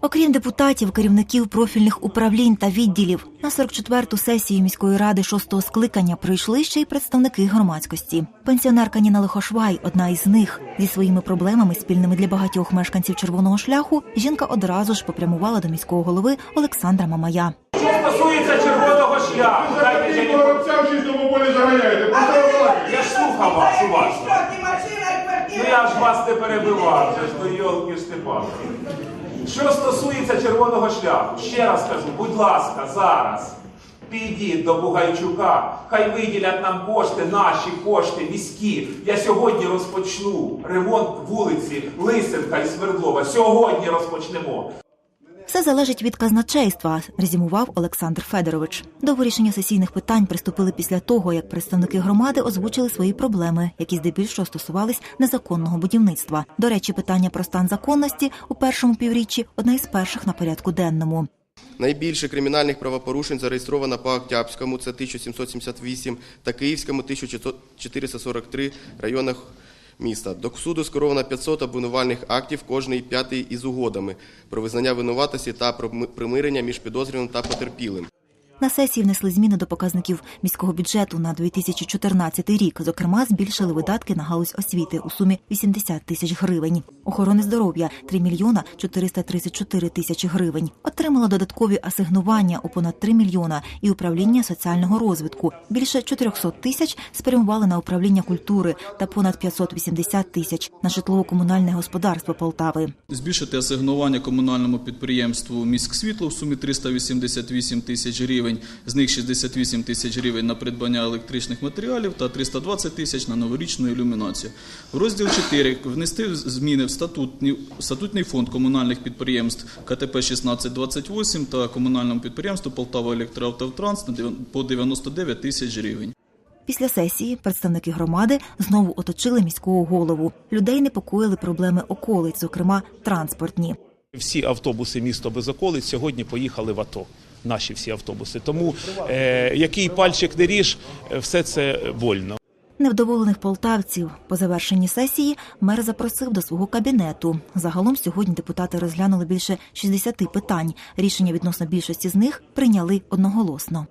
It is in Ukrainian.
Окрім депутатів, керівників профільних управлінь та відділів, на 44-ту сесію міської ради шостого скликання прийшли ще й представники громадськості. Пенсіонерка Ніна Лихошвай одна із них. Зі своїми проблемами, спільними для багатьох мешканців червоного шляху, жінка одразу ж попрямувала до міського голови Олександра Мамая. Що стосується червоного шляху, ж вас квартира? Ну я ж вас не перебивав, це ж ну йолки Степан. Що стосується червоного шляху, ще раз кажу, будь ласка, зараз підіть до Бугайчука, хай виділять нам кошти, наші кошти, міські. Я сьогодні розпочну ремонт вулиці Лисенка і Свердлова. Сьогодні розпочнемо. Все залежить від казначейства, резюмував Олександр Федорович. До вирішення сесійних питань приступили після того, як представники громади озвучили свої проблеми, які здебільшого стосувались незаконного будівництва. До речі, питання про стан законності у першому півріччі одне із перших на порядку денному. Найбільше кримінальних правопорушень зареєстровано по Октябрському, це 1778, та Київському 1443 районах міста. До суду скеровано 500 обвинувальних актів, кожний п'ятий із угодами про визнання винуватості та примирення між підозрюваним та потерпілим. На сесії внесли зміни до показників міського бюджету на 2014 рік. Зокрема, збільшили видатки на галузь освіти у сумі 80 тисяч гривень. Охорони здоров'я 3 мільйона 434 тисячі гривень. Отримала додаткові асигнування у понад 3 мільйона і управління соціального розвитку. Більше 400 тисяч спрямували на управління культури та понад 580 тисяч на житлово-комунальне господарство Полтави. Збільшити асигнування комунальному підприємству «Міськсвітло» в сумі 388 тисяч гривень, з них 68 тисяч гривень на придбання електричних матеріалів та 320 тисяч на новорічну ілюмінацію. В розділ 4 внести зміни в статутний, статутний фонд комунальних підприємств КТП 1628 та комунальному підприємству Полтава Електроавтотранс по 99 тисяч гривень. Після сесії представники громади знову оточили міського голову. Людей непокоїли проблеми околиць, зокрема транспортні. Всі автобуси місто без околиць сьогодні поїхали в АТО. Наші всі автобуси. Тому е, який пальчик не ріж, е, все це больно. Невдоволених полтавців по завершенні сесії мер запросив до свого кабінету. Загалом сьогодні депутати розглянули більше 60 питань. Рішення відносно більшості з них прийняли одноголосно.